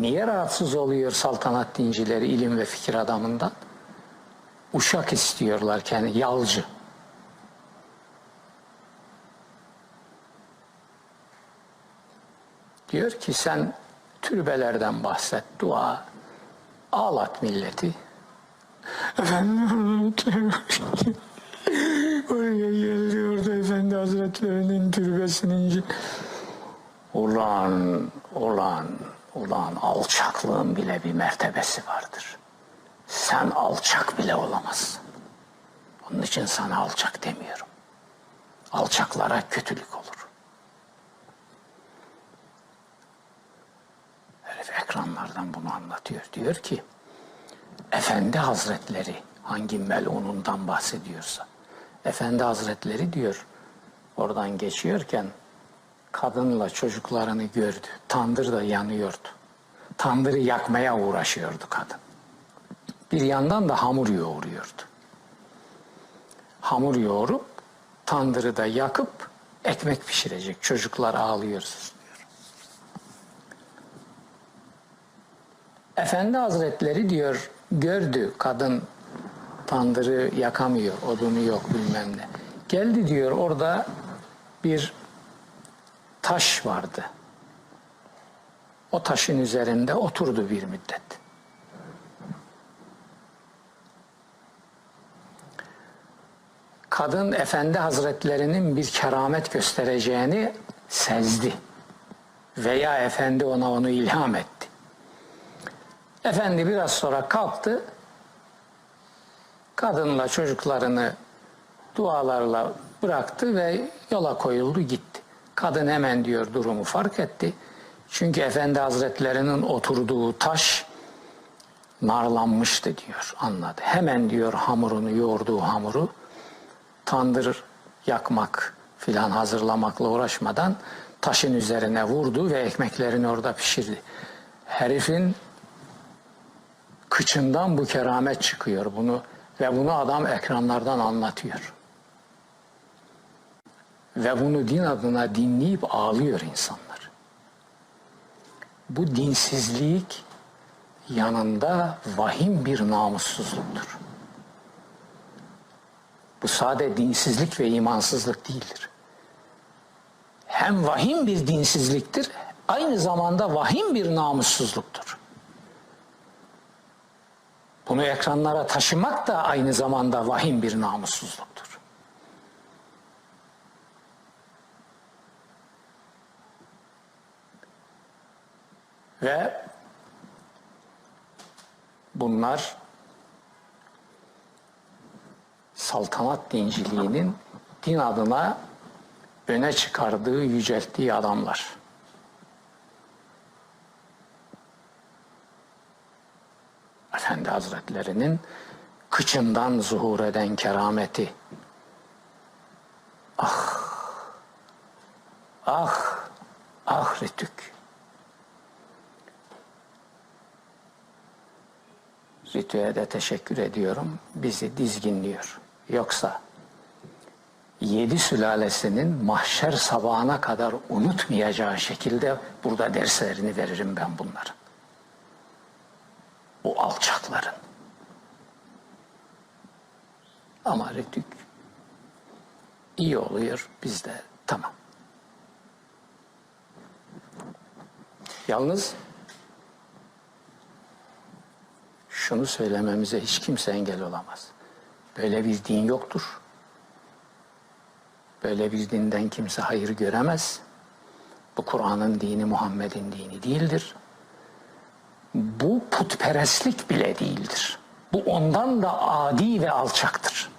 Niye rahatsız oluyor saltanat dincileri ilim ve fikir adamından? Uşak istiyorlar kendi yalcı. Diyor ki sen türbelerden bahset, dua, ağlat milleti. Efendim oraya geliyordu Efendi Hazretlerinin türbesinin Ulan, ulan, ulan alçaklığın bile bir mertebesi vardır. Sen alçak bile olamazsın. Onun için sana alçak demiyorum. Alçaklara kötülük olur. Herif ekranlardan bunu anlatıyor. Diyor ki, Efendi Hazretleri hangi melunundan bahsediyorsa, Efendi Hazretleri diyor, oradan geçiyorken kadınla çocuklarını gördü. Tandır da yanıyordu. Tandırı yakmaya uğraşıyordu kadın. Bir yandan da hamur yoğuruyordu. Hamur yoğurup tandırı da yakıp ekmek pişirecek. Çocuklar ağlıyoruz diyor. Efendi Hazretleri diyor gördü kadın tandırı yakamıyor, odunu yok bilmem ne. Geldi diyor orada bir taş vardı. O taşın üzerinde oturdu bir müddet. Kadın Efendi Hazretlerinin bir keramet göstereceğini sezdi. Veya Efendi ona onu ilham etti. Efendi biraz sonra kalktı. Kadınla çocuklarını dualarla bıraktı ve yola koyuldu gitti. Kadın hemen diyor durumu fark etti. Çünkü Efendi Hazretlerinin oturduğu taş narlanmıştı diyor anladı. Hemen diyor hamurunu yoğurduğu hamuru tandır yakmak filan hazırlamakla uğraşmadan taşın üzerine vurdu ve ekmeklerini orada pişirdi. Herifin kıçından bu keramet çıkıyor bunu ve bunu adam ekranlardan anlatıyor. Ve bunu din adına dinleyip ağlıyor insanlar. Bu dinsizlik yanında vahim bir namussuzluktur. Bu sade dinsizlik ve imansızlık değildir. Hem vahim bir dinsizliktir, aynı zamanda vahim bir namussuzluktur. Bunu ekranlara taşımak da aynı zamanda vahim bir namussuzluktur. Ve bunlar saltanat dinciliğinin din adına öne çıkardığı, yücelttiği adamlar. Efendi Hazretlerinin kıçından zuhur eden kerameti. Ah, ah, ah Ritü'ye de teşekkür ediyorum. Bizi dizginliyor. Yoksa yedi sülalesinin mahşer sabahına kadar unutmayacağı şekilde burada derslerini veririm ben bunların. Bu alçakların. Ama Ritük iyi oluyor bizde tamam. Yalnız şunu söylememize hiç kimse engel olamaz. Böyle bir din yoktur. Böyle bir dinden kimse hayır göremez. Bu Kur'an'ın dini Muhammed'in dini değildir. Bu putperestlik bile değildir. Bu ondan da adi ve alçaktır.